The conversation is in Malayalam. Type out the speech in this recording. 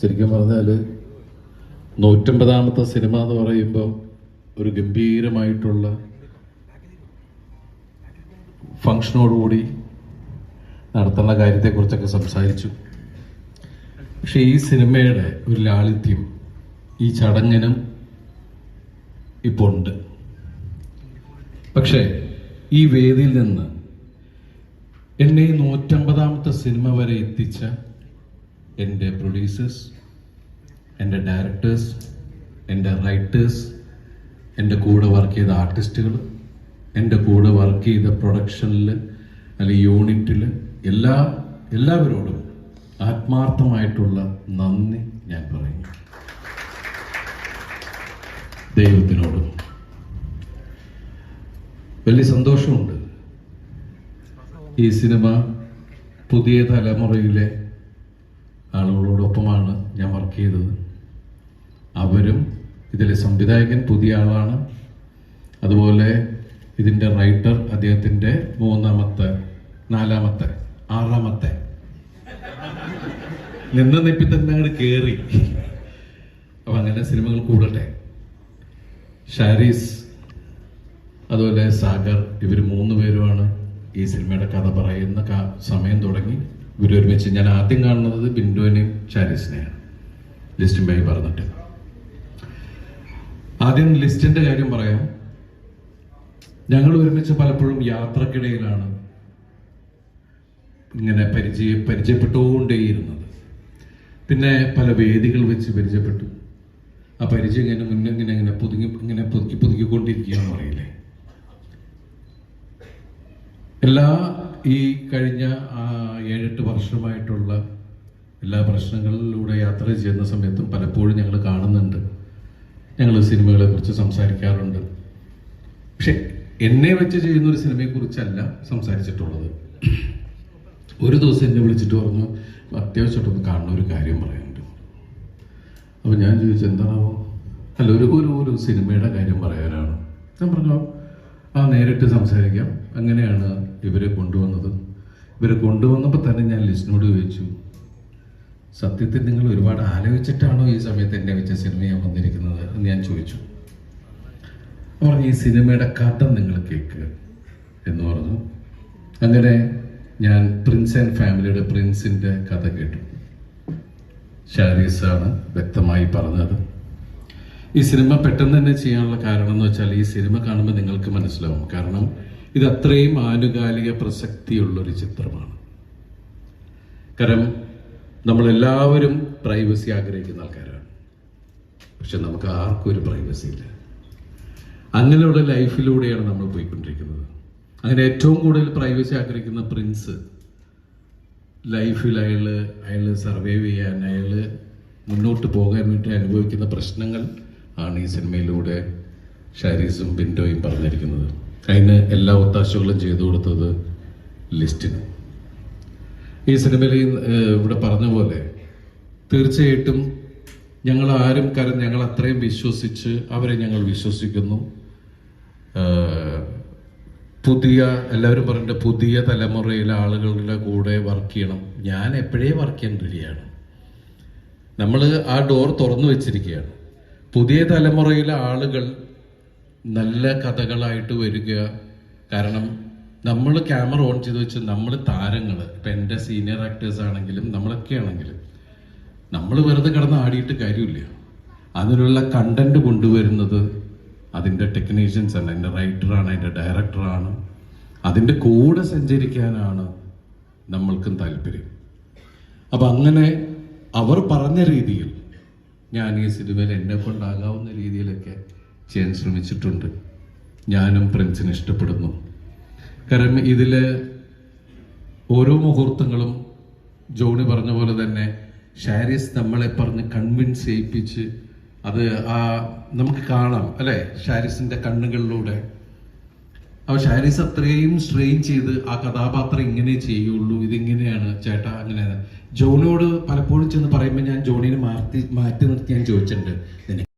ശരിക്കും പറഞ്ഞാൽ നൂറ്റമ്പതാമത്തെ സിനിമ എന്ന് പറയുമ്പോൾ ഒരു ഗംഭീരമായിട്ടുള്ള ഫങ്ഷനോടുകൂടി നടത്തുന്ന കാര്യത്തെക്കുറിച്ചൊക്കെ സംസാരിച്ചു. പക്ഷെ ഈ സിനിമയുടെ ഒരു ലാളിത്യം ഈ ചടങ്ങിനും ഇപ്പോൾ ഉണ്ട് പക്ഷേ ഈ വേദിയിൽ നിന്ന് എന്നെ നൂറ്റമ്പതാമത്തെ സിനിമ വരെ എത്തിച്ച എന്റെ പ്രൊഡ്യൂസേഴ്സ് എന്റെ ഡയറക്ടേഴ്സ് എന്റെ റൈറ്റേഴ്സ് എന്റെ കൂടെ വർക്ക് ചെയ്ത ആർട്ടിസ്റ്റുകൾ എന്റെ കൂടെ വർക്ക് ചെയ്ത പ്രൊഡക്ഷനിൽ അല്ലെങ്കിൽ യൂണിറ്റിൽ എല്ലാ എല്ലാവരോടും ആത്മാർത്ഥമായിട്ടുള്ള നന്ദി ഞാൻ പറയുന്നു. ദൈവത്തിനോട്. വലിയ സന്തോഷമുണ്ട് ഈ സിനിമ പുതിയ തലമുറയിലെ ആളുകളോടൊപ്പമാണ് ഞാൻ വർക്ക് ചെയ്തത്. അവരും ഇതിലെ സംവിധായകൻ പുതിയ ആളാണ്. അതുപോലെ ഇതിന്റെ റൈറ്റർ അദ്ദേഹത്തിന്റെ മൂന്നാമത്തെ നാലാമത്തെ ആറാമത്തെ. നിന്ന നിപ്പി തന്നെ അങ്ങോട്ട് കയറി അപ്പം അങ്ങനെ സിനിമകൾ കൂടട്ടെ. ഷാരീസ് അതുപോലെ സാഗർ ഇവർ മൂന്ന് പേരുമാണ് ഈ സിനിമയുടെ കഥ പറയുന്ന സമയം തുടങ്ങി. ഇവർ ഒരുമിച്ച് ഞാൻ ആദ്യം കാണുന്നത് ബിന്ദുവിനെയും ഷാരീസിനെയാണ് ലിസ്റ്റും ബൈ പറഞ്ഞിട്ട്. ആദ്യം ലിസ്റ്റിന്റെ കാര്യം പറയാം. ഞങ്ങൾ ഒരുമിച്ച് പലപ്പോഴും യാത്രക്കിടയിലാണ് ഇങ്ങനെ പരിചയ പരിചയപ്പെട്ടുകൊണ്ടേയിരുന്നത്. പിന്നെ പല വേദികൾ വെച്ച് പരിചയപ്പെട്ടു. ആ പരിചയം ഇങ്ങനെ മുന്നേ ഇങ്ങനെ ഇങ്ങനെ പുതുങ്ങി ഇങ്ങനെ പുതുക്കി പുതുക്കിക്കൊണ്ടിരിക്കുകയെന്ന് പറയില്ലേ? എല്ലാ ഈ കഴിഞ്ഞ ഏഴെട്ട് വർഷമായിട്ടുള്ള എല്ലാ പ്രശ്നങ്ങളിലൂടെ യാത്ര ചെയ്യുന്ന സമയത്തും പലപ്പോഴും ഞങ്ങൾ കാണുന്നുണ്ട്. ഞങ്ങൾ സിനിമകളെ കുറിച്ച് സംസാരിക്കാറുണ്ട്. പക്ഷെ എന്നെ വെച്ച് ചെയ്യുന്ന ഒരു സിനിമയെക്കുറിച്ചല്ല സംസാരിച്ചിട്ടുള്ളത്. ഒരു ദിവസം എന്നെ വിളിച്ചിട്ട് പറഞ്ഞു അത്യാവശ്യമായിട്ടൊന്ന് കാണുന്ന ഒരു കാര്യം പറയാനുണ്ട്. അപ്പൊ ഞാൻ ചോദിച്ചു എന്താണാവോ? അല്ല ഒരു ഒരു ഒരു സിനിമയുടെ കാര്യം പറയാനാണ്. ഞാൻ പറഞ്ഞു ആ നേരിട്ട് സംസാരിക്കാം. അങ്ങനെയാണ് ഇവരെ കൊണ്ടുവന്നത്. ഇവരെ കൊണ്ടുവന്നപ്പോൾ തന്നെ ഞാൻ ലിസ്റ്റിനോട് ചോദിച്ചു സത്യത്തിൽ നിങ്ങൾ ഒരുപാട് ആലോചിച്ചിട്ടാണോ ഈ സമയത്ത് എന്നെ വെച്ച സിനിമ ഞാൻ വന്നിരിക്കുന്നത്? എന്ന് ഞാൻ ചോദിച്ചു. പറഞ്ഞു ഈ സിനിമയുടെ കഥ നിങ്ങൾ കേൾക്കുക എന്ന് പറഞ്ഞു. അങ്ങനെ ഞാൻ പ്രിൻസ് ആൻഡ് ഫാമിലിയുടെ പ്രിൻസിന്റെ കഥ കേട്ടു. ഷാരീസാണ് വ്യക്തമായി പറഞ്ഞത് ഈ സിനിമ പെട്ടെന്ന് തന്നെ ചെയ്യാനുള്ള കാരണം എന്ന് വെച്ചാൽ ഈ സിനിമ കാണുമ്പോൾ നിങ്ങൾക്ക് മനസ്സിലാവും. കാരണം ഇത് അത്രയും ആനുകാലിക പ്രസക്തിയുള്ളൊരു ചിത്രമാണ്. കാരണം നമ്മളെല്ലാവരും പ്രൈവസി ആഗ്രഹിക്കുന്ന ആൾക്കാരാണ്. പക്ഷെ നമുക്ക് ആർക്കും ഒരു പ്രൈവസി ഇല്ല. അങ്ങനെയുള്ള ലൈഫിലൂടെയാണ് നമ്മൾ പോയിക്കൊണ്ടിരിക്കുന്നത്. അങ്ങനെ ഏറ്റവും കൂടുതൽ പ്രൈവസി ആഗ്രഹിക്കുന്ന പ്രിൻസ് ലൈഫിൽ അയാൾ അയാൾ സർവൈവ് ചെയ്യാൻ അയാൾ മുന്നോട്ട് പോകാൻ വേണ്ടി അനുഭവിക്കുന്ന പ്രശ്നങ്ങൾ ആണ് ഈ സിനിമയിലൂടെ ഷാരീസും ബിൻഡോയും പറഞ്ഞിരിക്കുന്നത്. അതിന് എല്ലാ ഒത്താശകളും ചെയ്തു കൊടുത്തത് ലിസ്റ്റിന്. ഈ സിനിമയിൽ ഇവിടെ പറഞ്ഞ പോലെ തീർച്ചയായിട്ടും ഞങ്ങൾ ആരും കാരണം ഞങ്ങൾ അത്രയും വിശ്വസിച്ച് അവരെ ഞങ്ങൾ വിശ്വസിക്കുന്നു. പുതിയ എല്ലാവരും പറഞ്ഞിട്ട് പുതിയ തലമുറയിലെ ആളുകളുടെ കൂടെ വർക്ക് ചെയ്യണം. ഞാൻ എപ്പോഴേ വർക്ക് ചെയ്യാൻ റെഡിയാണ്? നമ്മൾ ആ ഡോർ തുറന്നു വെച്ചിരിക്കുകയാണ്. പുതിയ തലമുറയിലെ ആളുകൾ നല്ല കഥകളായിട്ട് വരിക. കാരണം നമ്മൾ ക്യാമറ ഓൺ ചെയ്ത് വെച്ച് നമ്മൾ താരങ്ങൾ ഇപ്പം എന്റെ സീനിയർ ആക്ടേഴ്സ് ആണെങ്കിലും നമ്മളൊക്കെ ആണെങ്കിലും നമ്മൾ വെറുതെ കിടന്ന് ആടിയിട്ട് കാര്യമില്ല. അതിനുള്ള കണ്ടന്റ് കൊണ്ടുവരുന്നത് അതിന്റെ ടെക്നീഷ്യൻസ് ആണ് അതിന്റെ റൈറ്ററാണ് അതിന്റെ ഡയറക്ടറാണ് അതിന്റെ കൂടെ സഞ്ചരിക്കാനാണ് നമ്മൾക്കും താല്പര്യം. അപ്പം അങ്ങനെ അവർ പറഞ്ഞ രീതിയിൽ ഞാൻ ഈ സിനിമയിൽ എന്നെ കൊണ്ടാകാവുന്ന രീതിയിലൊക്കെ ചെയ്യാൻ ശ്രമിച്ചിട്ടുണ്ട്. ഞാനും പ്രിൻസിനെ ഇഷ്ടപ്പെടുന്നു. കാരണം ഇതിൽ ഓരോ മുഹൂർത്തങ്ങളും ജോണി പറഞ്ഞ പോലെ തന്നെ ഷാരിസ് നമ്മളെ പറഞ്ഞ് കൺവിൻസ് ചെയ്യിപ്പിച്ച് അത് ആ നമുക്ക് കാണാം അല്ലെ? ഷാരിസിന്റെ കണ്ണുകളിലൂടെ. അപ്പൊ ഷാരിസ് അത്രയും സ്ട്രെയിൻ ചെയ്ത് ആ കഥാപാത്രം ഇങ്ങനെ ചെയ്യുള്ളൂ ഇതിങ്ങനെയാണ് ചേട്ട അങ്ങനെയാണ് ജോണിയോട് പലപ്പോഴും ചെന്ന് പറയുമ്പോൾ ഞാൻ ജോണിനെ മാറ്റി മാറ്റി നിർത്തി ഞാൻ ചോദിച്ചിട്ടുണ്ട്